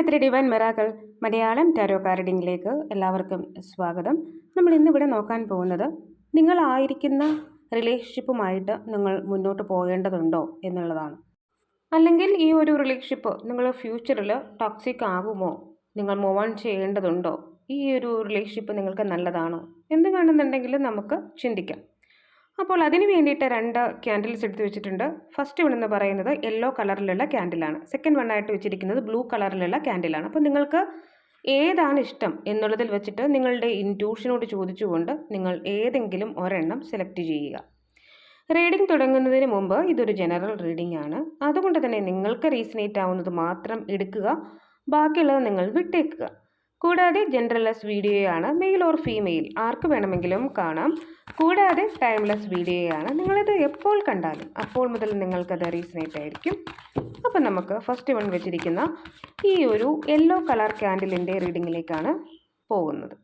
മലയാളത്തിലെ divine miracles Malayalam tarot കാർഡിങ്ങിലേക്ക് എല്ലാവർക്കും സ്വാഗതം. നമ്മൾ ഇന്നിവിടെ നോക്കാൻ പോകുന്നത് നിങ്ങളായിരിക്കുന്ന റിലേഷൻഷിപ്പുമായിട്ട് നിങ്ങൾ മുന്നോട്ട് പോകേണ്ടതുണ്ടോ എന്നുള്ളതാണ്. അല്ലെങ്കിൽ ഈ ഒരു റിലേഷൻഷിപ്പ് നിങ്ങൾ ഫ്യൂച്ചറിൽ ടോക്സിക് ആകുമോ? നിങ്ങൾ മൂവ് ഓൺ ചെയ്യേണ്ടതുണ്ടോ? ഈ ഒരു റിലേഷൻഷിപ്പ് നിങ്ങൾക്ക് നല്ലതാണോ? എന്ന് വേണമെന്നുണ്ടെങ്കിൽ നമുക്ക് ചിന്തിക്കാം. അപ്പോൾ അതിന് വേണ്ടിയിട്ട് രണ്ട് ക്യാൻഡിൽസ് എടുത്ത് വെച്ചിട്ടുണ്ട്. ഫസ്റ്റ് വൺ എന്ന് പറയുന്നത് യെല്ലോ കളറിലുള്ള ക്യാൻഡിലാണ് സെക്കൻഡ് വൺ ആയിട്ട് വെച്ചിരിക്കുന്നത് ബ്ലൂ കളറിലുള്ള ക്യാൻഡിലാണ് അപ്പോൾ നിങ്ങൾക്ക് ഏതാണ് ഇഷ്ടം എന്നുള്ളതിൽ വെച്ചിട്ട് നിങ്ങളുടെ ഇന്റ്യൂഷനോട് ചോദിച്ചുകൊണ്ട് നിങ്ങൾ ഏതെങ്കിലും ഒരെണ്ണം സെലക്ട് ചെയ്യുക. റീഡിംഗ് തുടങ്ങുന്നതിന് മുമ്പ് ഇതൊരു ജനറൽ റീഡിംഗ് ആണ്. അതുകൊണ്ട് തന്നെ നിങ്ങൾക്ക് റീസണേറ്റ് ആവുന്നത് മാത്രം എടുക്കുക. ബാക്കിയുള്ളത് നിങ്ങൾ വിട്ടേക്കുക. കൂടാതെ ജെൻഡർലെസ് വീഡിയോയാണ് മെയിൽ ഓർ ഫീമെയിൽ ആർക്ക് വേണമെങ്കിലും കാണാം. കൂടാതെ ടൈംലെസ് വീഡിയോയാണ് നിങ്ങളിത് എപ്പോൾ കണ്ടാലും അപ്പോൾ മുതൽ നിങ്ങൾക്കത് റീസണേറ്റ് ആയിരിക്കും. അപ്പം നമുക്ക് ഫസ്റ്റ് വൺ വെച്ചിരിക്കുന്ന ഈ ഒരു യെല്ലോ കളർ ക്യാൻഡിലിന്റെ റീഡിങ്ങിലേക്കാണ് പോകുന്നത്.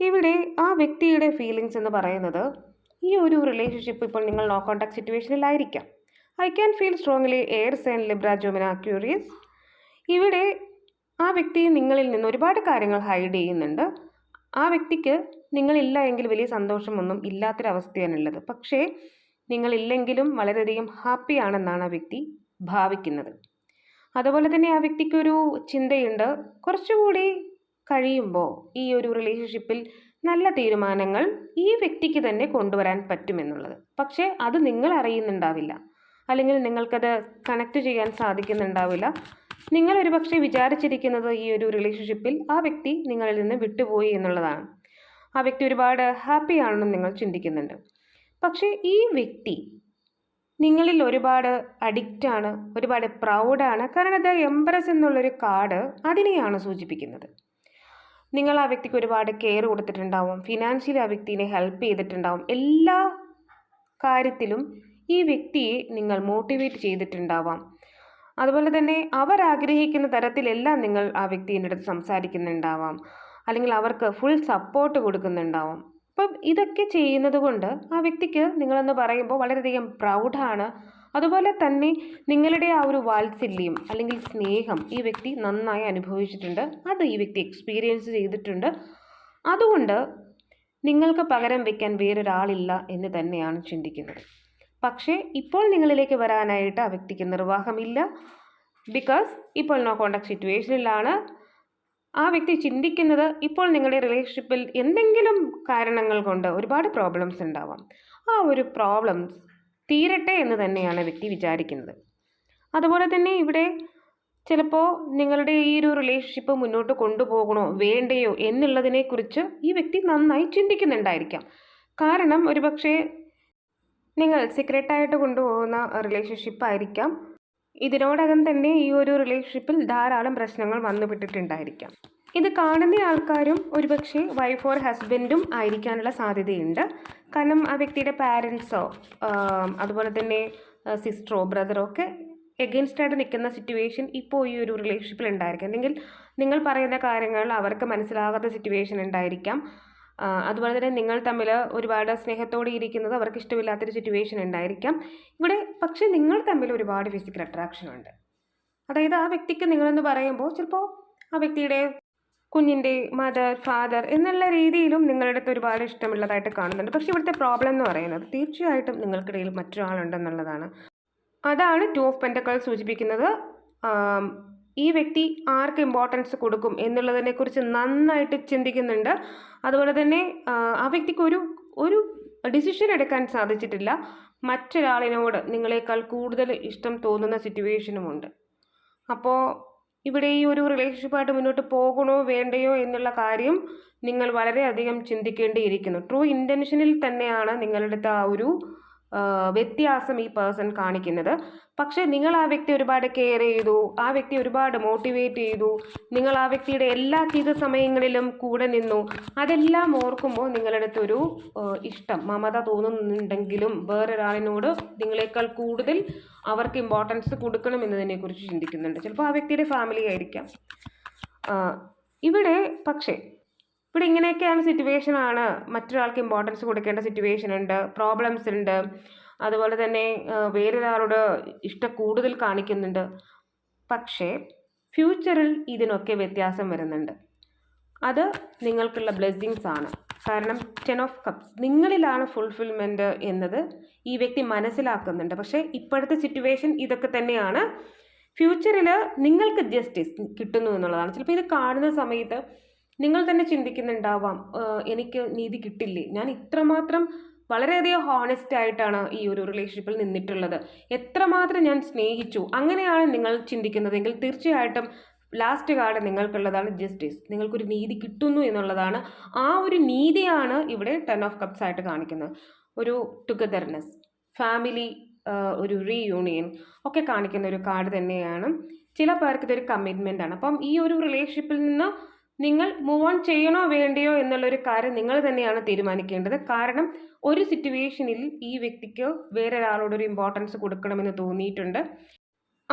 ഇവിടെ ആ വ്യക്തിയുടെ ഫീലിങ്സ് എന്ന് പറയുന്നത് ഈ ഒരു റിലേഷൻഷിപ്പ് ഇപ്പോൾ നിങ്ങൾ no contact സിറ്റുവേഷനിലായിരിക്കാം I can feel strongly air sign Libra Gemini Aquarius ഇവിടെ ആ വ്യക്തി നിങ്ങളിൽ നിന്ന് ഒരുപാട് കാര്യങ്ങൾ ഹൈഡ് ചെയ്യുന്നുണ്ട്. ആ വ്യക്തിക്ക് നിങ്ങളില്ല എങ്കിൽ വലിയ സന്തോഷമൊന്നും ഇല്ലാത്തൊരവസ്ഥയാണുള്ളത്. പക്ഷേ നിങ്ങളില്ലെങ്കിലും വളരെയധികം ഹാപ്പിയാണെന്നാണ് ആ വ്യക്തി ഭാവിക്കുന്നത്. അതുപോലെ തന്നെ ആ വ്യക്തിക്കൊരു ചിന്തയുണ്ട്. കുറച്ചുകൂടി കഴിയുമ്പോൾ ഈ ഒരു റിലേഷൻഷിപ്പിൽ നല്ല തീരുമാനങ്ങൾ ഈ വ്യക്തിക്ക് തന്നെ കൊണ്ടുവരാൻ പറ്റുമെന്നുള്ളത്. പക്ഷേ അത് നിങ്ങൾ അറിയുന്നുണ്ടാവില്ല അല്ലെങ്കിൽ നിങ്ങൾക്കത് കണക്ട് ചെയ്യാൻ സാധിക്കുന്നുണ്ടാവില്ല. നിങ്ങൾ ഒരുപക്ഷെ വിചാരിച്ചിരിക്കുന്നത് ഈ ഒരു റിലേഷൻഷിപ്പിൽ ആ വ്യക്തി നിങ്ങളിൽ നിന്ന് വിട്ടുപോയി എന്നുള്ളതാണ്. ആ വ്യക്തി ഒരുപാട് ഹാപ്പി ആണെന്നും നിങ്ങൾ ചിന്തിക്കുന്നുണ്ട്. പക്ഷേ ഈ വ്യക്തി നിങ്ങളിൽ ഒരുപാട് അഡിക്റ്റാണ് ഒരുപാട് പ്രൗഡാണ് കാരണം അത് എംബ്രസ് എന്നുള്ളൊരു കാർഡ് അതിനെയാണ് സൂചിപ്പിക്കുന്നത്. നിങ്ങൾ ആ വ്യക്തിക്ക് ഒരുപാട് കെയർ കൊടുത്തിട്ടുണ്ടാവും ഫിനാൻഷ്യലി ആ വ്യക്തിനെ ഹെൽപ്പ് ചെയ്തിട്ടുണ്ടാവും. എല്ലാ കാര്യത്തിലും ഈ വ്യക്തിയെ നിങ്ങൾ മോട്ടിവേറ്റ് ചെയ്തിട്ടുണ്ടാവാം. അതുപോലെ തന്നെ അവർ ആഗ്രഹിക്കുന്ന തരത്തിലെല്ലാം നിങ്ങൾ ആ വ്യക്തിന്റെ അടുത്ത് സംസാരിക്കുന്നുണ്ടാവാം. അല്ലെങ്കിൽ അവർക്ക് ഫുൾ സപ്പോർട്ട് കൊടുക്കുന്നുണ്ടാവാം. അപ്പം ഇതൊക്കെ ചെയ്യുന്നത് കൊണ്ട് ആ വ്യക്തിക്ക് നിങ്ങളെന്ന് പറയുമ്പോൾ വളരെയധികം പ്രൗഡാണ്. അതുപോലെ തന്നെ നിങ്ങളുടെ ആ ഒരു വാത്സല്യം അല്ലെങ്കിൽ സ്നേഹം ഈ വ്യക്തി നന്നായി അനുഭവിച്ചിട്ടുണ്ട്. അത് ഈ വ്യക്തി എക്സ്പീരിയൻസ് ചെയ്തിട്ടുണ്ട്. അതുകൊണ്ട് നിങ്ങൾക്ക് പകരം വയ്ക്കാൻ വേറൊരാളില്ല എന്ന് തന്നെയാണ് ചിന്തിക്കുന്നത്. പക്ഷേ ഇപ്പോൾ നിങ്ങളിലേക്ക് വരാനായിട്ട് ആ വ്യക്തിക്ക് നിർവാഹമില്ല. ബിക്കോസ് ഇപ്പോൾ നോ കോണ്ടാക്ട് സിറ്റുവേഷനിലാണ് ആ വ്യക്തി ചിന്തിക്കുന്നത് ഇപ്പോൾ നിങ്ങളുടെ റിലേഷൻഷിപ്പിൽ എന്തെങ്കിലും കാരണങ്ങൾ കൊണ്ട് ഒരുപാട് പ്രോബ്ലംസ് ഉണ്ടാവാം. ആ ഒരു പ്രോബ്ലംസ് തീരട്ടെ എന്ന് തന്നെയാണ് വ്യക്തി വിചാരിക്കുന്നത്. അതുപോലെ തന്നെ ഇവിടെ ചിലപ്പോൾ നിങ്ങളുടെ ഈ ഒരു റിലേഷൻഷിപ്പ് മുന്നോട്ട് കൊണ്ടുപോകണോ വേണ്ടയോ എന്നുള്ളതിനെക്കുറിച്ച് ഈ വ്യക്തി നന്നായി ചിന്തിക്കുന്നുണ്ടായിരിക്കാം. കാരണം ഒരുപക്ഷെ നിങ്ങൾ സീക്രട്ടായിട്ട് കൊണ്ടുപോകുന്ന റിലേഷൻഷിപ്പ് ആയിരിക്കാം. ഇതിനോടകം തന്നെ ഈ ഒരു റിലേഷൻഷിപ്പിൽ ധാരാളം പ്രശ്നങ്ങൾ വന്നുപെട്ടിട്ടുണ്ടായിരിക്കാം ഇത് കാണുന്ന ആൾക്കാരും ഒരുപക്ഷെ വൈഫ് ഓർ ഹസ്ബൻഡും ആയിരിക്കാനുള്ള സാധ്യതയുണ്ട്. കാരണം ആ വ്യക്തിയുടെ പാരൻസോ അതുപോലെ തന്നെ സിസ്റ്ററോ ബ്രദറോ ഒക്കെ എഗൻസ്റ്റ് ആയിട്ട് നിൽക്കുന്ന സിറ്റുവേഷൻ ഇപ്പോൾ ഈ ഒരു റിലേഷൻഷിപ്പിൽ ഉണ്ടായിരിക്കാം. അല്ലെങ്കിൽ നിങ്ങൾ പറയുന്ന കാര്യങ്ങൾ അവർക്ക് മനസ്സിലാകാത്ത സിറ്റുവേഷൻ ഉണ്ടായിരിക്കാം. അതുപോലെ തന്നെ നിങ്ങൾ തമ്മിൽ ഒരുപാട് സ്നേഹത്തോടെ ഇരിക്കുന്നത് അവർക്ക് ഇഷ്ടമില്ലാത്തൊരു സിറ്റുവേഷൻ ഉണ്ടായിരിക്കാം. ഇവിടെ പക്ഷേ നിങ്ങൾ തമ്മിൽ ഒരുപാട് ഫിസിക്കൽ അട്രാക്ഷൻ ഉണ്ട്. അതായത് ആ വ്യക്തിക്ക് നിങ്ങളെന്ന് പറയുമ്പോൾ ചിലപ്പോൾ ആ വ്യക്തിയുടെ കുഞ്ഞിന്റെ മദർ ഫാദർ എന്നുള്ള രീതിയിലും നിങ്ങളുടെ അടുത്ത് ഒരുപാട് ഇഷ്ടമുള്ളതായിട്ട് കാണുന്നുണ്ട്. പക്ഷേ ഇവിടുത്തെ പ്രോബ്ലം എന്ന് പറയുന്നത് തീർച്ചയായിട്ടും നിങ്ങൾക്കിടയിൽ മറ്റൊരാളുണ്ടെന്നുള്ളതാണ്. അതാണ് ടു ഓഫ് പെന്റക്കൾ സൂചിപ്പിക്കുന്നത്. ഈ വ്യക്തി ആർക്ക് ഇമ്പോർട്ടൻസ് കൊടുക്കും എന്നുള്ളതിനെക്കുറിച്ച് നന്നായിട്ട് ചിന്തിക്കുന്നുണ്ട്. അതുപോലെ തന്നെ ആ വ്യക്തിക്ക് ഒരു ഒരു ഡിസിഷൻ എടുക്കാൻ സാധിച്ചിട്ടില്ല. മറ്റൊരാളിനോട് നിങ്ങളെക്കാൾ കൂടുതൽ ഇഷ്ടം തോന്നുന്ന സിറ്റുവേഷനുമുണ്ട് അപ്പോൾ ഇവിടെ ഈ ഒരു റിലേഷൻഷിപ്പായിട്ട് മുന്നോട്ട് പോകണോ വേണ്ടയോ എന്നുള്ള കാര്യം നിങ്ങൾ വളരെയധികം ചിന്തിക്കേണ്ടിയിരിക്കുന്നു. ട്രൂ ഇന്റൻഷനിൽ തന്നെയാണ് നിങ്ങളുടെ ആ ഒരു വ്യത്യാസം ഈ പേഴ്സൺ കാണിക്കുന്നത്. പക്ഷെ നിങ്ങൾ ആ വ്യക്തി ഒരുപാട് കെയർ ചെയ്തു ആ വ്യക്തി ഒരുപാട് മോട്ടിവേറ്റ് ചെയ്തു നിങ്ങൾ ആ വ്യക്തിയുടെ എല്ലാ ചെയ്ത സമയങ്ങളിലും കൂടെ നിന്നു. അതെല്ലാം ഓർക്കുമ്പോൾ നിങ്ങളുടെ അടുത്തൊരു ഇഷ്ടം മമത തോന്നുന്നുണ്ടെങ്കിലും വേറൊരാളിനോട് നിങ്ങളെക്കാൾ കൂടുതൽ അവർക്ക് ഇമ്പോർട്ടൻസ് കൊടുക്കണം എന്നതിനെക്കുറിച്ച് ചിന്തിക്കുന്നുണ്ട്. ചിലപ്പോൾ ആ വ്യക്തിയുടെ ഫാമിലി ആയിരിക്കാം. ഇവിടെ പക്ഷേ ഇവിടെ ഇങ്ങനെയൊക്കെയാണ് സിറ്റുവേഷനാണ് മറ്റൊരാൾക്ക് ഇമ്പോർട്ടൻസ് കൊടുക്കേണ്ട സിറ്റുവേഷൻ ഉണ്ട്. പ്രോബ്ലംസ് ഉണ്ട്. അതുപോലെ തന്നെ വേറൊരാളോട് ഇഷ്ടം കൂടുതൽ കാണിക്കുന്നുണ്ട്. പക്ഷേ ഫ്യൂച്ചറിൽ ഇതിനൊക്കെ വ്യത്യാസം വരുന്നുണ്ട്. അത് നിങ്ങൾക്കുള്ള ബ്ലെസ്സിങ്സ് ആണ്. കാരണം ടെൻ ഓഫ് കപ്സ് നിങ്ങളിലാണ് ഫുൾഫിൽമെന്റ് എന്നത് ഈ വ്യക്തി മനസ്സിലാക്കുന്നുണ്ട്. പക്ഷേ ഇപ്പോഴത്തെ സിറ്റുവേഷൻ ഇതൊക്കെ തന്നെയാണ്. ഫ്യൂച്ചറിൽ നിങ്ങൾക്ക് ജസ്റ്റിസ് കിട്ടുന്നു എന്നുള്ളതാണ്. ചിലപ്പോൾ ഇത് കാണുന്ന സമയത്ത് നിങ്ങൾ തന്നെ ചിന്തിക്കുന്നുണ്ടാവാം എനിക്ക് നീതി കിട്ടില്ലേ? ഞാൻ ഇത്രമാത്രം വളരെയധികം ഹോണസ്റ്റ് ആയിട്ടാണ് ഈ ഒരു റിലേഷൻഷിപ്പിൽ നിന്നിട്ടുള്ളത്. എത്രമാത്രം ഞാൻ സ്നേഹിച്ചു? അങ്ങനെയാണ് നിങ്ങൾ ചിന്തിക്കുന്നതെങ്കിൽ തീർച്ചയായിട്ടും ലാസ്റ്റ് കാർഡ് നിങ്ങൾക്കുള്ളതാണ് ജസ്റ്റിസ് നിങ്ങൾക്കൊരു നീതി കിട്ടുന്നു എന്നുള്ളതാണ് ആ ഒരു നീതിയാണ് ഇവിടെ ടെൻ ഓഫ് കപ്സ് ആയിട്ട് കാണിക്കുന്നത്. ഒരു ടുഗദർനെസ് ഫാമിലി ഒരു റീയൂണിയൻ ഒക്കെ കാണിക്കുന്ന ഒരു കാർഡ് തന്നെയാണ്. ചില പേർക്ക് ഇതൊരു കമ്മിറ്റ്മെന്റ് ആണ്. അപ്പം ഈ ഒരു റിലേഷൻഷിപ്പിൽ നിന്ന് നിങ്ങൾ മൂവ് ഓൺ ചെയ്യണോ വേണ്ടയോ എന്നുള്ളൊരു കാര്യം നിങ്ങൾ തന്നെയാണ് തീരുമാനിക്കേണ്ടത്. കാരണം ഒരു സിറ്റുവേഷനിൽ ഈ വ്യക്തിക്ക് വേറൊരാളോടൊരു ഇമ്പോർട്ടൻസ് കൊടുക്കണമെന്ന് തോന്നിയിട്ടുണ്ട്.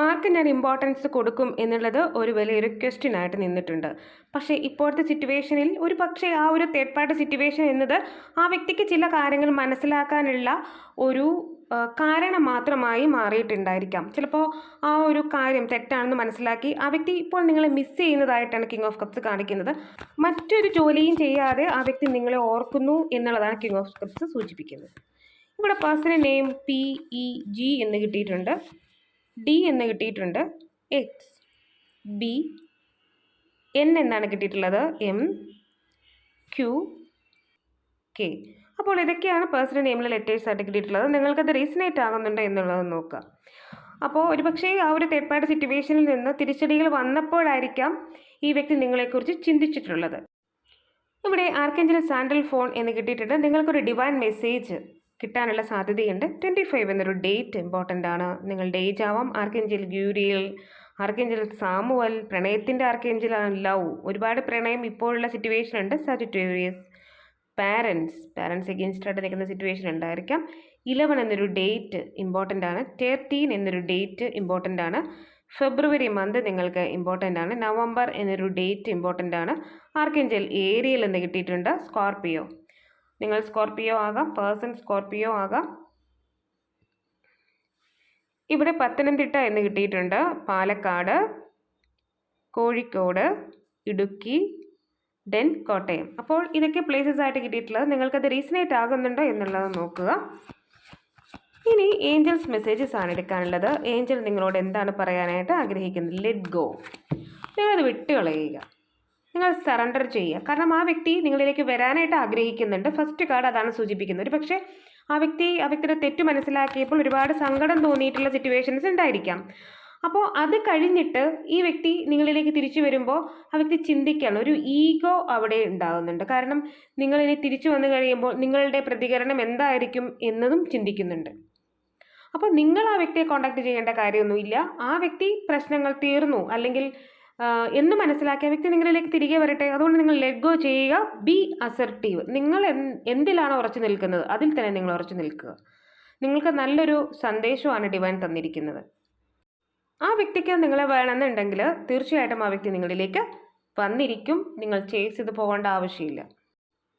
ആർക്ക് ഞാൻ ഇമ്പോർട്ടൻസ് കൊടുക്കും എന്നുള്ളത് ഒരു വലിയൊരു ക്വസ്റ്റ്യൻ ആയിട്ട് നിന്നിട്ടുണ്ട്. പക്ഷേ ഇപ്പോഴത്തെ സിറ്റുവേഷനിൽ ഒരു പക്ഷേ ആ ഒരു തേർഡ് പാർട്ടി സിറ്റുവേഷൻ എന്നത് ആ വ്യക്തിക്ക് ചില കാര്യങ്ങൾ മനസ്സിലാക്കാനുള്ള ഒരു കാരണം മാത്രമായി മാറിയിട്ടുണ്ടായിരിക്കാം. ചിലപ്പോൾ ആ ഒരു കാര്യം തെറ്റാണെന്ന് മനസ്സിലാക്കി ആ വ്യക്തി ഇപ്പോൾ നിങ്ങളെ മിസ് ചെയ്യുന്നതായിട്ടാണ് കിങ് ഓഫ് കപ്സ് കാണിക്കുന്നത്. മറ്റൊരു ജോലിയും ചെയ്യാതെ ആ വ്യക്തി നിങ്ങളെ ഓർക്കുന്നു എന്നുള്ളതാണ് കിങ് ഓഫ് കപ്സ് സൂചിപ്പിക്കുന്നത്. ഇവിടെ personal name P E G എന്ന് കിട്ടിയിട്ടുണ്ട്. ഡി എന്ന് കിട്ടിയിട്ടുണ്ട് എക്സ് ബി എൻ എന്നാണ് കിട്ടിയിട്ടുള്ളത് എം ക്യു കെ അപ്പോൾ ഇതൊക്കെയാണ് പേഴ്സണൽ നെയിമിലെ ലെറ്റേഴ്സ് ആയിട്ട് കിട്ടിയിട്ടുള്ളത്. നിങ്ങൾക്കത് റീസണേറ്റ് ആകുന്നുണ്ടോ എന്നുള്ളത് നോക്കുക അപ്പോൾ ഒരുപക്ഷേ ആ ഒരു തേർഡ് പാർട്ടി സിറ്റുവേഷനിൽ നിന്ന് തിരിച്ചടികൾ വന്നപ്പോഴായിരിക്കാം ഈ വ്യക്തി നിങ്ങളെക്കുറിച്ച് ചിന്തിച്ചിട്ടുള്ളത്. ഇവിടെ ആർക്കെങ്കിലും സാൻഡൽ ഫോൺ എന്ന് കിട്ടിയിട്ടുണ്ട്. നിങ്ങൾക്കൊരു ഡിവൈൻ മെസ്സേജ് കിട്ടാനുള്ള സാധ്യതയുണ്ട്. ട്വന്റി ഫൈവ് എന്നൊരു ഡേറ്റ് ഇമ്പോർട്ടന്റ് ആണ്. നിങ്ങളുടെ ഏജ് ആവാം. ആർക്കെഞ്ചിൽ ഗ്യൂരിയൽ ആർക്കെഞ്ചിൽ സാമുവൽ പ്രണയത്തിന്റെ ആർക്കെഞ്ചിലാണ് ലവ് ഒരുപാട് പ്രണയം ഇപ്പോഴുള്ള സിറ്റുവേഷൻ ഉണ്ട്. സജിറ്റേറിയസ് പാരൻസ് പാരൻസ് എഗെയിൻസ്റ്റ് ആയിട്ട് നിൽക്കുന്ന സിറ്റുവേഷൻ ഉണ്ടായിരിക്കാം. ഇലവൻ എന്നൊരു ഡേറ്റ് ഇമ്പോർട്ടന്റ് ആണ്. തേർട്ടീൻ എന്നൊരു ഡേറ്റ് ഇമ്പോർട്ടന്റ് ആണ്. ഫെബ്രുവരി മന്ത് നിങ്ങൾക്ക് ഇമ്പോർട്ടന്റ് ആണ്. നവംബർ എന്നൊരു ഡേറ്റ് ഇമ്പോർട്ടന്റ് ആണ്. ആർക്കെഞ്ചൽ ഏരിയയിൽ നിന്ന് കിട്ടിയിട്ടുണ്ട്. സ്കോർപിയോ നിങ്ങൾ സ്കോർപ്പിയോ ആകാം പേഴ്സൺ സ്കോർപ്പിയോ ആകാം. ഇവിടെ പത്തനംതിട്ട എന്ന് കിട്ടിയിട്ടുണ്ട്. പാലക്കാട് കോഴിക്കോട് ഇടുക്കി ഡെൻ കോട്ടയം. അപ്പോൾ ഇതൊക്കെ പ്ലേസസ് ആയിട്ട് കിട്ടിയിട്ടുള്ളത് നിങ്ങൾക്കത് റീസണേറ്റ് ആകുന്നുണ്ടോ എന്നുള്ളത് നോക്കുക. ഇനി ഏഞ്ചൽസ് മെസ്സേജസ് ആണ് എടുക്കാനുള്ളത്. ഏഞ്ചൽ നിങ്ങളോട് എന്താണ് പറയാനായിട്ട് ആഗ്രഹിക്കുന്നത്? ലെറ്റ് ഗോ നിങ്ങളത് വിട്ടുകളയുക. നിങ്ങൾ സറണ്ടർ ചെയ്യുക. കാരണം ആ വ്യക്തി നിങ്ങളിലേക്ക് വരാനായിട്ട് ആഗ്രഹിക്കുന്നുണ്ട്. ഫസ്റ്റ് കാർഡ് അതാണ് സൂചിപ്പിക്കുന്നത്. ഒരു പക്ഷേ ആ വ്യക്തി ആ വ്യക്തിയുടെ തെറ്റ് മനസ്സിലാക്കിയപ്പോൾ ഒരുപാട് സങ്കടം തോന്നിയിട്ടുള്ള സിറ്റുവേഷൻസ് ഉണ്ടായിരിക്കാം. അപ്പോൾ അത് കഴിഞ്ഞിട്ട് ഈ വ്യക്തി നിങ്ങളിലേക്ക് തിരിച്ചു വരുമ്പോൾ ആ വ്യക്തി ചിന്തിക്കുകയാണ്. ഒരു ഈഗോ അവിടെ ഉണ്ടാകുന്നുണ്ട് കാരണം നിങ്ങളിനി തിരിച്ചു വന്നു കഴിയുമ്പോൾ നിങ്ങളുടെ പ്രതികരണം എന്തായിരിക്കും എന്നതും ചിന്തിക്കുന്നുണ്ട്. അപ്പോൾ നിങ്ങൾ ആ വ്യക്തിയെ കോണ്ടാക്ട് ചെയ്യേണ്ട കാര്യമൊന്നുമില്ല. ആ വ്യക്തി പ്രശ്നങ്ങൾ തീർന്നു. അല്ലെങ്കിൽ എന്ന് മനസ്സിലാക്കിയ വ്യക്തി നിങ്ങളിലേക്ക് തിരികെ വരട്ടെ. അതുകൊണ്ട് നിങ്ങൾ ലെറ്റ് ഗോ ചെയ്യുക. ബി അസർട്ടീവ് നിങ്ങൾ എന്തിലാണ് എന്തിലാണോ ഉറച്ചു നിൽക്കുന്നത്? അതിൽ തന്നെ നിങ്ങൾ ഉറച്ചു നിൽക്കുക. നിങ്ങൾക്ക് നല്ലൊരു സന്ദേശമാണ് ഡിവൈൻ തന്നിരിക്കുന്നത്. ആ വ്യക്തിക്ക് നിങ്ങളെ വേണമെന്നുണ്ടെങ്കിൽ തീർച്ചയായിട്ടും ആ വ്യക്തി നിങ്ങളിലേക്ക് വന്നിരിക്കും. നിങ്ങൾ ചേസ് ചെയ്ത് പോകേണ്ട ആവശ്യമില്ല.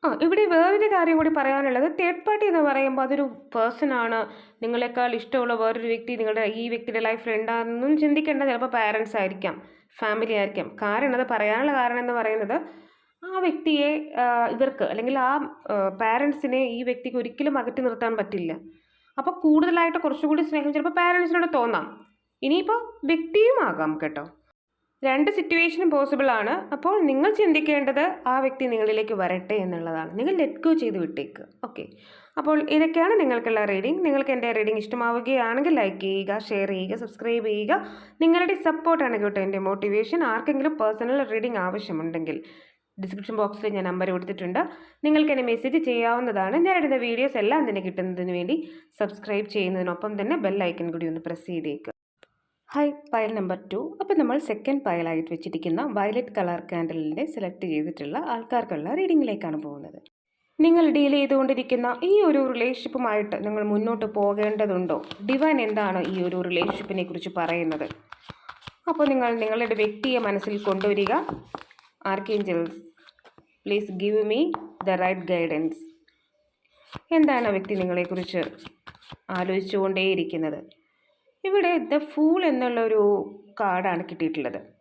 ആ ഇവിടെ വേറൊരു കാര്യം കൂടി പറയാനുള്ളത്. തേർഡ് പാർട്ടി എന്ന് പറയുമ്പോൾ അതൊരു പേഴ്സൺ ആണ്. നിങ്ങളെക്കാൾ ഇഷ്ടമുള്ള വേറൊരു വ്യക്തി നിങ്ങളുടെ ഈ വ്യക്തിയുടെ ലൈഫിൽ ഉണ്ടാകുന്നു ചിന്തിക്കേണ്ട. ചിലപ്പോൾ പാരൻസ് ആയിരിക്കാം. ഫാമിലി ആയിരിക്കാം. കാരണം അത് പറയാനുള്ള കാരണം എന്ന് പറയുന്നത് ആ വ്യക്തിയെ ഇവർക്ക് അല്ലെങ്കിൽ ആ പാരൻസിനെ ഈ വ്യക്തിക്ക് ഒരിക്കലും അകറ്റി നിർത്താൻ പറ്റില്ല. അപ്പോൾ കൂടുതലായിട്ട് കുറച്ചുകൂടി സ്നേഹം ചിലപ്പോൾ പാരൻസിനോട് തോന്നാം. ഇനിയിപ്പോൾ വ്യക്തിയും ആകാം കേട്ടോ. രണ്ട് സിറ്റുവേഷനും പോസിബിൾ ആണ്. അപ്പോൾ നിങ്ങൾ ചിന്തിക്കേണ്ടത് ആ വ്യക്തി നിങ്ങളിലേക്ക് വരട്ടെ എന്നുള്ളതാണ്. നിങ്ങൾ ലെറ്റ് ഗോ ചെയ്ത് വിട്ടേക്ക്. ഓക്കെ അപ്പോൾ ഇതൊക്കെയാണ് നിങ്ങൾക്കുള്ള റീഡിംഗ് നിങ്ങൾക്ക് എന്റെ റീഡിംഗ് ഇഷ്ടമാവുകയാണെങ്കിൽ ലൈക്ക് ചെയ്യുക ഷെയർ ചെയ്യുക സബ്സ്ക്രൈബ് ചെയ്യുക. നിങ്ങളുടെ സപ്പോർട്ടാണ് കേട്ടോ എന്റെ മോട്ടിവേഷൻ ആർക്കെങ്കിലും പേഴ്സണൽ റീഡിംഗ് ആവശ്യമുണ്ടെങ്കിൽ ഡിസ്ക്രിപ്ഷൻ ബോക്സിൽ ഞാൻ നമ്പർ കൊടുത്തിട്ടുണ്ട്. നിങ്ങൾക്ക് എന്നെ മെസ്സേജ് ചെയ്യാവുന്നതാണ്. ഞാൻ ഇടുന്ന വീഡിയോസ് എല്ലാം തന്നെ കിട്ടുന്നതിന് വേണ്ടി സബ്സ്ക്രൈബ് ചെയ്യുന്നതിനൊപ്പം തന്നെ ബെൽ ഐക്കൺ കൂടി ഒന്ന് പ്രസ് ചെയ്തേക്കുക ഹൈ പയൽ നമ്പർ ടു അപ്പോൾ നമ്മൾ സെക്കൻഡ് പയലായിട്ട് വെച്ചിരിക്കുന്ന വയലറ്റ് കളർ കാൻഡലിന്റെ സെലക്ട് ചെയ്തിട്ടുള്ള ആൾക്കാർക്കുള്ള റീഡിങ്ങിലേക്കാണ് പോകുന്നത്. നിങ്ങൾ ഡീൽ ചെയ്തുകൊണ്ടിരിക്കുന്ന ഈ ഒരു റിലേഷൻഷിപ്പുമായിട്ട് നിങ്ങൾ മുന്നോട്ട് പോകേണ്ടതുണ്ടോ? ഡിവൈൻ എന്താണ് ഈ ഒരു റിലേഷൻഷിപ്പിനെ കുറിച്ച് പറയുന്നത്? അപ്പോൾ നിങ്ങൾ നിങ്ങളുടെ വ്യക്തിയെ മനസ്സിൽ കൊണ്ടുവരിക. Archangels please give me the right guidance എന്താണ് വ്യക്തി നിങ്ങളെക്കുറിച്ച് ആലോചിച്ചുകൊണ്ടേയിരിക്കുന്നത്? ഇവിടെ ദ ഫൂൾ എന്നുള്ളൊരു കാർഡാണ് കിട്ടിയിട്ടുള്ളത്.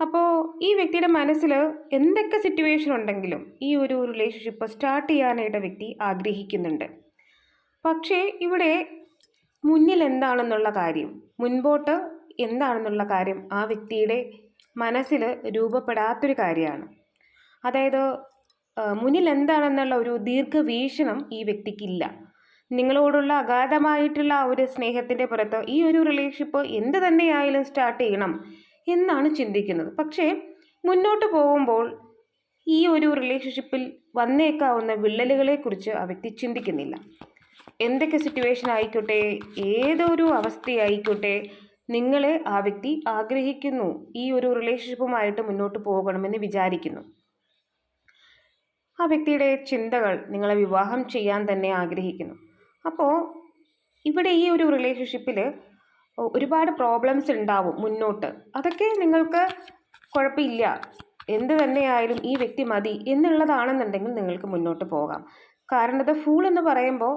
അപ്പോൾ ഈ വ്യക്തിയുടെ മനസ്സിൽ എന്തൊക്കെ സിറ്റുവേഷൻ ഉണ്ടെങ്കിലും ഈ ഒരു റിലേഷൻഷിപ്പ് സ്റ്റാർട്ട് ചെയ്യാനായിട്ട് വ്യക്തി ആഗ്രഹിക്കുന്നുണ്ട്. പക്ഷേ ഇവിടെ മുന്നിൽ എന്താണെന്നുള്ള കാര്യം മുൻപോട്ട് എന്താണെന്നുള്ള കാര്യം ആ വ്യക്തിയുടെ മനസ്സിൽ രൂപപ്പെടാത്തൊരു കാര്യമാണ്. അതായത് മുന്നിൽ എന്താണെന്നുള്ള ഒരു ദീർഘവീക്ഷണം ഈ വ്യക്തിക്കില്ല. നിങ്ങളോടുള്ള അഗാധമായിട്ടുള്ള ആ ഒരു സ്നേഹത്തിന്റെ പുറത്ത് ഈ ഒരു റിലേഷൻഷിപ്പ് എന്ത് തന്നെയായാലും സ്റ്റാർട്ട് ചെയ്യണം. എന്നാണ് ചിന്തിക്കുന്നത്. പക്ഷേ മുന്നോട്ട് പോകുമ്പോൾ ഈ ഒരു റിലേഷൻഷിപ്പിൽ വന്നേക്കാവുന്ന വിള്ളലുകളെക്കുറിച്ച് ആ വ്യക്തി ചിന്തിക്കുന്നില്ല. എന്തൊക്കെ സിറ്റുവേഷൻ ആയിക്കോട്ടെ ഏതൊരു അവസ്ഥയായിക്കോട്ടെ നിങ്ങളെ ആ വ്യക്തി ആഗ്രഹിക്കുന്നു ഈ ഒരു റിലേഷൻഷിപ്പുമായിട്ട് മുന്നോട്ട് പോകണമെന്ന് വിചാരിക്കുന്നു. ആ വ്യക്തിയുടെ ചിന്തകൾ നിങ്ങളെ വിവാഹം ചെയ്യാൻ തന്നെ ആഗ്രഹിക്കുന്നു. അപ്പോൾ ഇവിടെ ഈ ഒരു റിലേഷൻഷിപ്പിൽ ഒരുപാട് പ്രോബ്ലംസ് ഉണ്ടാവും മുന്നോട്ട്. അതൊക്കെ നിങ്ങൾക്ക് കുഴപ്പമില്ല എന്ത് തന്നെയായാലും ഈ വ്യക്തി മതി എന്നുള്ളതാണെന്നുണ്ടെങ്കിൽ നിങ്ങൾക്ക് മുന്നോട്ട് പോകാം. കാരണം ഇത് ഫൂൾ എന്ന് പറയുമ്പോൾ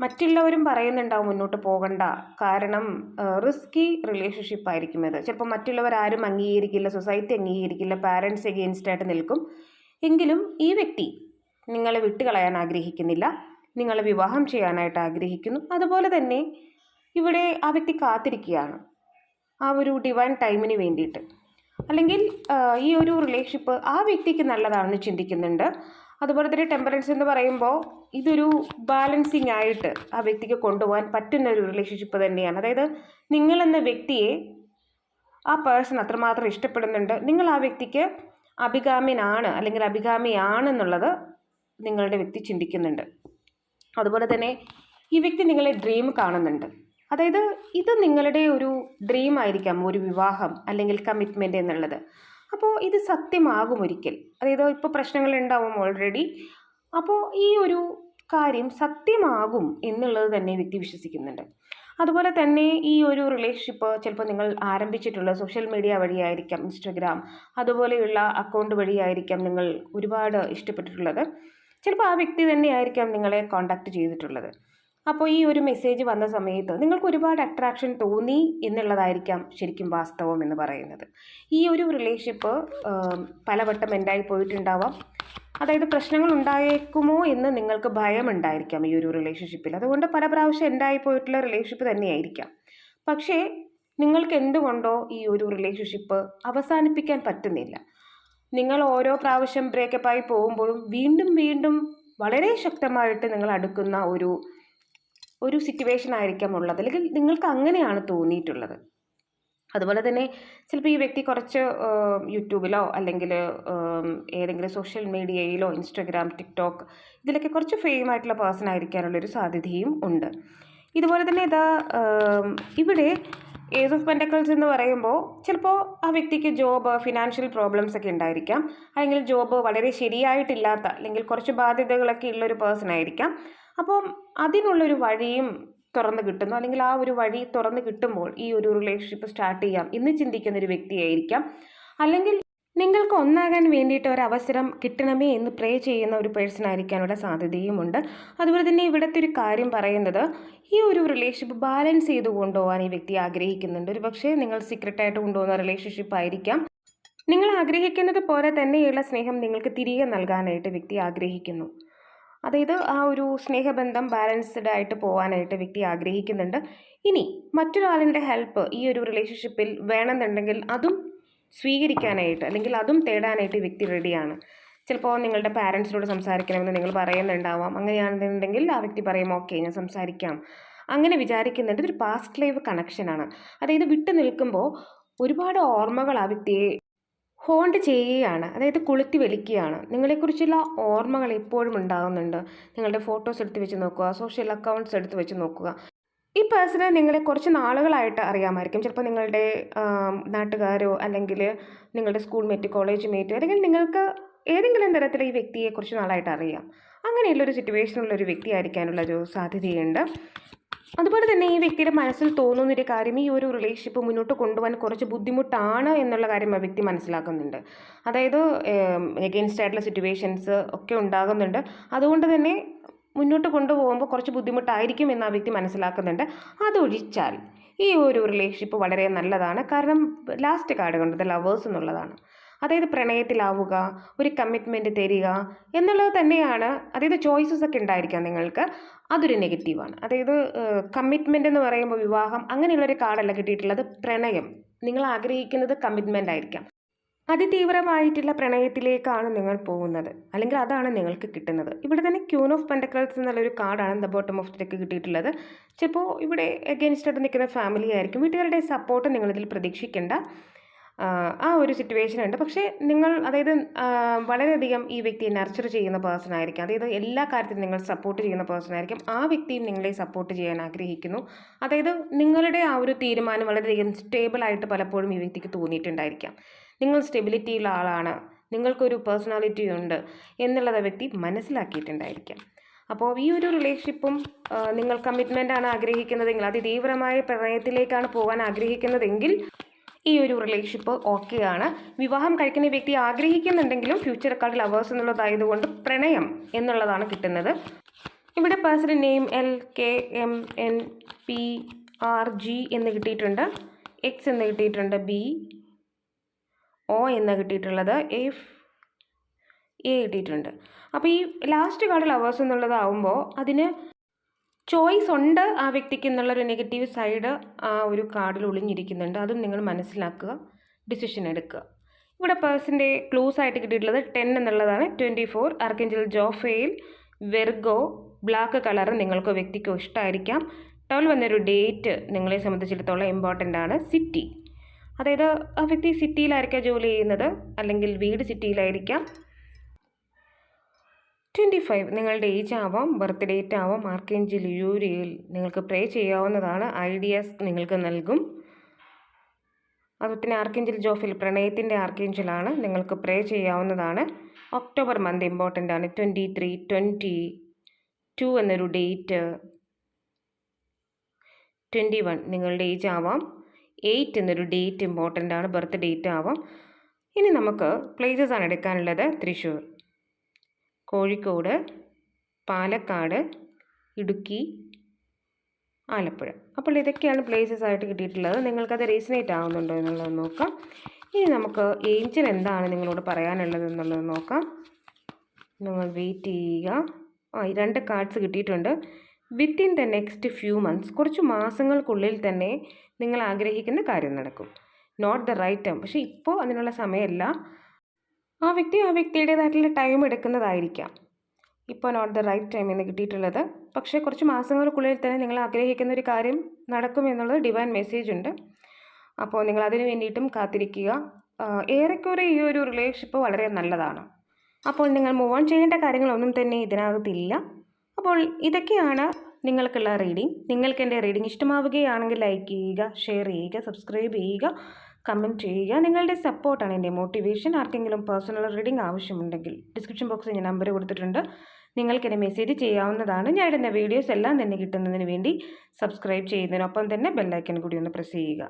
മറ്റുള്ളവരും പറയുന്നുണ്ടാവും മുന്നോട്ട് പോകണ്ട. കാരണം റിസ്കി റിലേഷൻഷിപ്പ് ആയിരിക്കും ഇത് ചിലപ്പോൾ മറ്റുള്ളവർ ആരും അംഗീകരിക്കില്ല സൊസൈറ്റി അംഗീകരിക്കില്ല പാരൻസ് എഗെയിൻസ്റ്റ് ആയിട്ട് നിൽക്കും. എങ്കിലും ഈ വ്യക്തി നിങ്ങളെ വിട്ടുകളയാൻ ആഗ്രഹിക്കുന്നില്ല നിങ്ങളെ വിവാഹം ചെയ്യാനായിട്ട് ആഗ്രഹിക്കുന്നു. അതുപോലെ തന്നെ ഇവിടെ ആ വ്യക്തി കാത്തിരിക്കുകയാണ്. ആ ഒരു ഡിവൈൻ ടൈമിന് വേണ്ടിയിട്ട്. അല്ലെങ്കിൽ ഈ ഒരു റിലേഷൻഷിപ്പ് ആ വ്യക്തിക്ക് നല്ലതാണെന്ന് ചിന്തിക്കുന്നുണ്ട്. അതുപോലെ തന്നെ ടെമ്പറൻസ് എന്ന് പറയുമ്പോൾ ഇതൊരു ബാലൻസിങ് ആയിട്ട് ആ വ്യക്തിക്ക് കൊണ്ടുപോകാൻ പറ്റുന്ന ഒരു റിലേഷൻഷിപ്പ് തന്നെയാണ്. അതായത് നിങ്ങളെന്ന വ്യക്തിയെ ആ പേഴ്സൺ അത്രമാത്രം ഇഷ്ടപ്പെടുന്നുണ്ട്. നിങ്ങൾ ആ വ്യക്തിക്ക് അഭികാമ്യനാണ് അല്ലെങ്കിൽ അഭികാമിയാണെന്നുള്ളത് നിങ്ങളുടെ വ്യക്തി ചിന്തിക്കുന്നുണ്ട്. അതുപോലെ തന്നെ ഈ വ്യക്തി നിങ്ങളെ ഡ്രീം കാണുന്നുണ്ട്. അതായത് ഇത് നിങ്ങളുടെ ഒരു ഡ്രീം ആയിരിക്കാം ഒരു വിവാഹം അല്ലെങ്കിൽ കമ്മിറ്റ്മെന്റ് എന്നുള്ളത്. അപ്പോൾ ഇത് സത്യമാകും ഒരിക്കൽ. അതായത് ഇപ്പോൾ പ്രശ്നങ്ങൾ ഉണ്ടാവും ഓൾറെഡി അപ്പോൾ ഈ ഒരു കാര്യം സത്യമാകും എന്നുള്ളത് തന്നെ വ്യക്തി വിശ്വസിക്കുന്നുണ്ട്. അതുപോലെ തന്നെ ഈ ഒരു റിലേഷൻഷിപ്പ് ചിലപ്പോൾ നിങ്ങൾ ആരംഭിച്ചിട്ടുള്ള സോഷ്യൽ മീഡിയ വഴിയായിരിക്കാം ഇൻസ്റ്റഗ്രാം അതുപോലെയുള്ള അക്കൗണ്ട് വഴിയായിരിക്കാം നിങ്ങൾ ഒരുപാട് ഇഷ്ടപ്പെട്ടിട്ടുള്ളത്. ചിലപ്പോൾ ആ വ്യക്തി തന്നെയായിരിക്കാം നിങ്ങളെ കോണ്ടാക്ട് ചെയ്തിട്ടുള്ളത്. അപ്പോൾ ഈ ഒരു മെസ്സേജ് വന്ന സമയത്ത് നിങ്ങൾക്ക് ഒരുപാട് അട്രാക്ഷൻ തോന്നി എന്നുള്ളതായിരിക്കാം ശരിക്കും വാസ്തവം എന്ന് പറയുന്നത്. ഈ ഒരു റിലേഷൻഷിപ്പ് പലവട്ടം എൻഡായി പോയിട്ടുണ്ടാവാം. അതായത് പ്രശ്നങ്ങൾ ഉണ്ടായേക്കുമോ എന്ന് നിങ്ങൾക്ക് ഭയമുണ്ടായിരിക്കാം ഈ ഒരു റിലേഷൻഷിപ്പിൽ അതുകൊണ്ട് പല പ്രാവശ്യം എൻഡായി പോയിട്ടുള്ള റിലേഷൻഷിപ്പ് തന്നെയായിരിക്കാം. പക്ഷേ നിങ്ങൾക്ക് എന്തുകൊണ്ടോ ഈ ഒരു റിലേഷൻഷിപ്പ് അവസാനിപ്പിക്കാൻ പറ്റുന്നില്ല. നിങ്ങൾ ഓരോ പ്രാവശ്യം ബ്രേക്കപ്പായി പോകുമ്പോഴും വീണ്ടും വീണ്ടും വളരെ ശക്തമായിട്ട് നിങ്ങൾ അടുക്കുന്ന ഒരു ഒരു സിറ്റുവേഷൻ ആയിരിക്കാം ഉള്ളത്. അല്ലെങ്കിൽ നിങ്ങൾക്ക് അങ്ങനെയാണ് തോന്നിയിട്ടുള്ളത്. അതുപോലെ തന്നെ ചിലപ്പോൾ ഈ വ്യക്തി കുറച്ച് യൂട്യൂബിലോ അല്ലെങ്കിൽ ഏതെങ്കിലും സോഷ്യൽ മീഡിയയിലോ ഇൻസ്റ്റഗ്രാം ടിക്ടോക്ക് ഇതിലൊക്കെ കുറച്ച് ഫെയിം ആയിട്ടുള്ള പേഴ്സൺ ആയിരിക്കാനുള്ളൊരു സാധ്യതയും ഉണ്ട്. ഇതുപോലെ തന്നെ ഇതാ ഇവിടെ ഏസ് ഓഫ് പെന്റക്കിൾസ് എന്ന് പറയുമ്പോൾ ചിലപ്പോൾ ആ വ്യക്തിക്ക് ജോബ് ഫിനാൻഷ്യൽ പ്രോബ്ലംസ് ഒക്കെ ഉണ്ടായിരിക്കാം. അല്ലെങ്കിൽ ജോബ് വളരെ ശരിയായിട്ടില്ലാത്ത അല്ലെങ്കിൽ കുറച്ച് ബാധ്യതകളൊക്കെ ഉള്ളൊരു പേഴ്സൺ ആയിരിക്കാം. അപ്പം അതിനുള്ളൊരു വഴിയും തുറന്ന് കിട്ടുന്നു. അല്ലെങ്കിൽ ആ ഒരു വഴി തുറന്ന് കിട്ടുമ്പോൾ ഈ ഒരു റിലേഷൻഷിപ്പ് സ്റ്റാർട്ട് ചെയ്യാം എന്ന് ചിന്തിക്കുന്ന ഒരു വ്യക്തിയായിരിക്കാം. അല്ലെങ്കിൽ നിങ്ങൾക്ക് ഒന്നാകാൻ വേണ്ടിയിട്ട് ഒരു അവസരം കിട്ടണമേ എന്ന് പ്രേ ചെയ്യുന്ന ഒരു പേഴ്സൺ ആയിരിക്കാനുള്ള സാധ്യതയുമുണ്ട്. അതുപോലെ തന്നെ ഇവിടുത്തെ ഒരു കാര്യം പറയുന്നത് ഈ ഒരു റിലേഷൻഷിപ്പ് ബാലൻസ് ചെയ്ത് കൊണ്ടുപോകാൻ ഈ വ്യക്തി ആഗ്രഹിക്കുന്നുണ്ട്. ഒരു പക്ഷേ നിങ്ങൾ സീക്രട്ടായിട്ട് കൊണ്ടുപോകുന്ന റിലേഷൻഷിപ്പ് ആയിരിക്കാം. നിങ്ങൾ ആഗ്രഹിക്കുന്നത് പോലെ തന്നെയുള്ള സ്നേഹം നിങ്ങൾക്ക് തിരികെ നൽകാനായിട്ട് വ്യക്തി ആഗ്രഹിക്കുന്നു. അതായത് ആ ഒരു സ്നേഹബന്ധം ബാലൻസ്ഡ് ആയിട്ട് പോകാനായിട്ട് വ്യക്തി ആഗ്രഹിക്കുന്നുണ്ട്. ഇനി മറ്റൊരാളിന്റെ ഹെൽപ്പ് ഈ ഒരു റിലേഷൻഷിപ്പിൽ വേണമെന്നുണ്ടെങ്കിൽ അതും സ്വീകരിക്കാനായിട്ട് അല്ലെങ്കിൽ അതും തേടാനായിട്ട് വ്യക്തി റെഡിയാണ് ചിലപ്പോൾ നിങ്ങളുടെ പാരൻസിനോട് സംസാരിക്കണമെന്ന് നിങ്ങൾ പറയുന്നുണ്ടാവാം. അങ്ങനെയാണെന്നുണ്ടെങ്കിൽ ആ വ്യക്തി പറയും ഓക്കെ ഞാൻ സംസാരിക്കാം. അങ്ങനെ വിചാരിക്കുന്നുണ്ട് ഇതൊരു പാസ്റ്റ് ലൈഫ് കണക്ഷനാണ് അതായത് വിട്ടു നിൽക്കുമ്പോൾ ഒരുപാട് ഓർമ്മകൾ ആ വ്യക്തിയെ ഹോണ്ട് ചെയ്യുകയാണ് അതായത് കൊളുത്തി വലിക്കുകയാണ് നിങ്ങളെക്കുറിച്ചുള്ള ഓർമ്മകൾ എപ്പോഴും ഉണ്ടാകുന്നുണ്ട്. നിങ്ങളുടെ ഫോട്ടോസ് എടുത്ത് വെച്ച് നോക്കുക സോഷ്യൽ അക്കൗണ്ട്സ് എടുത്ത് വെച്ച് നോക്കുക. ഈ പേഴ്സണെ നിങ്ങളെ കുറച്ച് നാളുകളായിട്ട് അറിയാമായിരിക്കും. ചിലപ്പോൾ നിങ്ങളുടെ നാട്ടുകാരോ അല്ലെങ്കിൽ നിങ്ങളുടെ സ്കൂൾ മേറ്റ് കോളേജ് മേറ്റ് അല്ലെങ്കിൽ നിങ്ങൾക്ക് ഏതെങ്കിലും തരത്തിൽ ഈ വ്യക്തിയെ കുറച്ച് നാളായിട്ട് അറിയാം. അങ്ങനെയുള്ളൊരു സിറ്റുവേഷനുള്ള ഒരു വ്യക്തി ആയിരിക്കാനുള്ളൊരു സാധ്യതയുണ്ട്. അതുപോലെ തന്നെ ഈ വ്യക്തിയുടെ മനസ്സിൽ തോന്നുന്നൊരു കാര്യം ഈ ഒരു റിലേഷൻഷിപ്പ് മുന്നോട്ട് കൊണ്ടുപോകാൻ കുറച്ച് ബുദ്ധിമുട്ടാണ് എന്നുള്ള കാര്യം ആ വ്യക്തി മനസ്സിലാക്കുന്നുണ്ട്. അതായത് എഗെയിൻസ്റ്റ് ആയിട്ടുള്ള സിറ്റുവേഷൻസ് ഒക്കെ ഉണ്ടാകുന്നുണ്ട്. അതുകൊണ്ട് തന്നെ മുന്നോട്ട് കൊണ്ടുപോകുമ്പോൾ കുറച്ച് ബുദ്ധിമുട്ടായിരിക്കും എന്ന് ആ വ്യക്തി മനസ്സിലാക്കുന്നുണ്ട്. അതൊഴിച്ചാൽ ഈ ഒരു റിലേഷൻഷിപ്പ് വളരെ നല്ലതാണ്. കാരണം ലാസ്റ്റ് കാർഡ് കണ്ടത് ലവേഴ്സ് എന്നുള്ളതാണ്. അതായത് പ്രണയത്തിലാവുക ഒരു കമ്മിറ്റ്മെന്റ് തരിക എന്നുള്ളത് തന്നെയാണ്. അതായത് ചോയ്സസ് ഒക്കെ ഉണ്ടായിരിക്കാം നിങ്ങൾക്ക്. അതൊരു നെഗറ്റീവാണ്. അതായത് കമ്മിറ്റ്മെന്റ് എന്ന് പറയുമ്പോൾ വിവാഹം അങ്ങനെയുള്ളൊരു കാർഡല്ല കിട്ടിയിട്ടുള്ളത് പ്രണയം. നിങ്ങൾ ആഗ്രഹിക്കുന്നത് കമ്മിറ്റ്മെന്റ് ആയിരിക്കാം. അതിതീവ്രമായിട്ടുള്ള പ്രണയത്തിലേക്കാണ് നിങ്ങൾ പോകുന്നത്. അല്ലെങ്കിൽ അതാണ് നിങ്ങൾക്ക് കിട്ടുന്നത്. ഇവിടെ തന്നെ ക്യൂൺ ഓഫ് പെൻഡക്കൾസ് എന്നുള്ളൊരു കാർഡാണ് ദ ബോട്ടം ഓഫ് ഡെക്ക് കിട്ടിയിട്ടുള്ളത്. ചിലപ്പോൾ ഇവിടെ എഗൈൻസ്റ്റ് ആയിട്ട് നിൽക്കുന്ന ഫാമിലി ആയിരിക്കും. വീട്ടുകാരുടെ സപ്പോർട്ട് നിങ്ങളിതിൽ പ്രതീക്ഷിക്കേണ്ട. ആ ഒരു സിറ്റുവേഷൻ ഉണ്ട്. പക്ഷേ നിങ്ങൾ അതായത് വളരെയധികം ഈ വ്യക്തിയെ നർച്ചർ ചെയ്യുന്ന പേഴ്സൺ ആയിരിക്കും. അതായത് എല്ലാ കാര്യത്തിലും നിങ്ങൾ സപ്പോർട്ട് ചെയ്യുന്ന പേഴ്സൺ ആയിരിക്കും. ആ വ്യക്തിയും നിങ്ങളെ സപ്പോർട്ട് ചെയ്യാൻ ആഗ്രഹിക്കുന്നു. അതായത് നിങ്ങളുടെ ആ ഒരു തീരുമാനം വളരെയധികം സ്റ്റേബിളായിട്ട് പലപ്പോഴും ഈ വ്യക്തിക്ക് തോന്നിയിട്ടുണ്ടായിരിക്കാം. നിങ്ങൾ സ്റ്റെബിലിറ്റിയുള്ള ആളാണ്. നിങ്ങൾക്കൊരു പേഴ്സണാലിറ്റി ഉണ്ട് എന്നുള്ളത് വ്യക്തി മനസ്സിലാക്കിയിട്ടുണ്ടായിരിക്കാം. അപ്പോൾ ഈ ഒരു റിലേഷൻഷിപ്പും നിങ്ങൾ കമ്മിറ്റ്മെന്റ് ആണ് ആഗ്രഹിക്കുന്നതെങ്കിൽ അതിതീവ്രമായ പ്രണയത്തിലേക്കാണ് പോകാൻ ആഗ്രഹിക്കുന്നതെങ്കിൽ ഈ ഒരു റിലേഷൻഷിപ്പ് ഓക്കെയാണ് വിവാഹം കഴിക്കുന്ന വ്യക്തി ആഗ്രഹിക്കുന്നുണ്ടെങ്കിലും ഫ്യൂച്ചർ കാർഡ് ലവേഴ്സ് എന്നുള്ളതായതുകൊണ്ട് പ്രണയം എന്നുള്ളതാണ് കിട്ടുന്നത്. ഇവിടെ person name L K M N P R G എന്ന് കിട്ടിയിട്ടുണ്ട്. എക്സ് എന്ന് കിട്ടിയിട്ടുണ്ട്. ബി ഒ എന്ന് കിട്ടിയിട്ടുള്ളത്. എഫ് എ കിട്ടിയിട്ടുണ്ട്. അപ്പോൾ ഈ ലാസ്റ്റ് കാർഡ് ലവേഴ്സ് എന്നുള്ളതാവുമ്പോൾ അതിന് ചോയ്സ് ഉണ്ട് ആ വ്യക്തിക്ക് എന്നുള്ളൊരു നെഗറ്റീവ് സൈഡ് ആ ഒരു കാർഡിൽ ഒളിഞ്ഞിരിക്കുന്നുണ്ട്. അതും നിങ്ങൾ മനസ്സിലാക്കുക ഡിസിഷൻ എടുക്കുക. ഇവിടെ പേഴ്സന്റെ ക്ലൂസ് ആയിട്ട് കിട്ടിയിട്ടുള്ളത് ടെൻ എന്നുള്ളതാണ്. Twenty four archangel Jophiel Virgo black colour നിങ്ങൾക്കോ വ്യക്തിക്കോ ഇഷ്ടമായിരിക്കാം ട്വൽവ് എന്നൊരു ഡേറ്റ് നിങ്ങളെ സംബന്ധിച്ചിടത്തോളം ഇമ്പോർട്ടന്റ് ആണ്. സിറ്റി അതായത് ആ വ്യക്തി സിറ്റിയിലായിരിക്കാം ജോലി ചെയ്യുന്നത്. അല്ലെങ്കിൽ വീട് സിറ്റിയിലായിരിക്കാം ട്വന്റി ഫൈവ് നിങ്ങളുടെ ഏജ് ആവാം ബർത്ത് ഡേറ്റ് ആവാം ആർക്കേഞ്ചിൽ യൂരിയൽ നിങ്ങൾക്ക് പ്രേ ചെയ്യാവുന്നതാണ് ഐഡിയാസ് നിങ്ങൾക്ക് നൽകും. അതുപോലെ ആർക്കേഞ്ചിൽ ജോഫിൽ പ്രണയത്തിന്റെ ആർക്കേഞ്ചിലാണ് നിങ്ങൾക്ക് പ്രേ ചെയ്യാവുന്നതാണ്. ഒക്ടോബർ മന്ത് ഇമ്പോർട്ടന്റ് ആണ് ട്വന്റി ത്രീ ട്വന്റി ടു എന്നൊരു ഡേറ്റ്. ട്വന്റി വൺ നിങ്ങളുടെ ഏജ് ആവാം. എയ്റ്റ് എന്നൊരു ഡേറ്റ് ഇമ്പോർട്ടന്റ് ആണ് ബർത്ത് ഡേറ്റ് ആവാം. ഇനി നമുക്ക് പ്ലേസസ് ആണ് എടുക്കാനുള്ളത് തൃശ്ശൂർ. കോഴിക്കോട് പാലക്കാട് ഇടുക്കി ആലപ്പുഴ. അപ്പോൾ ഇതൊക്കെയാണ് പ്ലേസസ് ആയിട്ട് കിട്ടിയിട്ടുള്ളത്. നിങ്ങൾക്കത് റീസണേറ്റ് ആവുന്നുണ്ടോ എന്നുള്ളത് നോക്കാം. ഇനി നമുക്ക് ഏഞ്ചൽ എന്താണ് നിങ്ങളോട് പറയാനുള്ളത് എന്നുള്ളത് നോക്കാം. നിങ്ങൾ വെയിറ്റ് ചെയ്യുക. ആ രണ്ട് കാർഡ്സ് കിട്ടിയിട്ടുണ്ട്. Within the next few months കുറച്ച് മാസങ്ങൾക്കുള്ളിൽ തന്നെ നിങ്ങൾ ആഗ്രഹിക്കുന്ന കാര്യം നടക്കും. നോട്ട് ദ റൈറ്റ് ടൈം പക്ഷേ ഇപ്പോൾ അതിനുള്ള സമയമല്ല. ആ വ്യക്തി ആ വ്യക്തിയുടേതായിട്ടുള്ള ടൈം എടുക്കുന്നതായിരിക്കാം. ഇപ്പോൾ നോട്ട് ദ റൈറ്റ് ടൈം എന്ന് കിട്ടിയിട്ടുള്ളത്. പക്ഷേ കുറച്ച് മാസങ്ങൾക്കുള്ളിൽ തന്നെ നിങ്ങൾ ആഗ്രഹിക്കുന്ന ഒരു കാര്യം നടക്കും എന്നുള്ളത് ഡിവൈൻ മെസ്സേജ് ഉണ്ട്. അപ്പോൾ നിങ്ങൾ അതിന് വേണ്ടിയിട്ടും കാത്തിരിക്കുക. ഏറെക്കുറെ ഈ ഒരു റിലേഷൻഷിപ്പ് വളരെ നല്ലതാണ്. അപ്പോൾ നിങ്ങൾ മൂവ് ഓൺ ചെയ്യേണ്ട കാര്യങ്ങളൊന്നും തന്നെ ഇതിനകത്തില്ല. അപ്പോൾ ഇതൊക്കെയാണ് നിങ്ങൾക്കുള്ള റീഡിംഗ് നിങ്ങൾക്ക് എന്റെ റീഡിംഗ് ഇഷ്ടമാവുകയാണെങ്കിൽ ലൈക്ക് ചെയ്യുക ഷെയർ ചെയ്യുക സബ്സ്ക്രൈബ് ചെയ്യുക. കമന്റ് ചെയ്യുക. നിങ്ങളുടെ സപ്പോർട്ടാണ് എന്റെ മോട്ടിവേഷൻ ആർക്കെങ്കിലും പേഴ്സണൽ റീഡിംഗ് ആവശ്യമുണ്ടെങ്കിൽ ഡിസ്ക്രിപ്ഷൻ ബോക്സിൽ ഞാൻ നമ്പർ കൊടുത്തിട്ടുണ്ട്. നിങ്ങൾക്ക് എന്നെ മെസ്സേജ് ചെയ്യാവുന്നതാണ്. ഞാൻ ഇടുന്ന വീഡിയോസ് എല്ലാം തന്നെ കിട്ടുന്നതിന് വേണ്ടി സബ്സ്ക്രൈബ് ചെയ്യുന്നതിനൊപ്പം തന്നെ ബെല്ലൈക്കൻ കൂടി ഒന്ന് പ്രസ് ചെയ്യുക.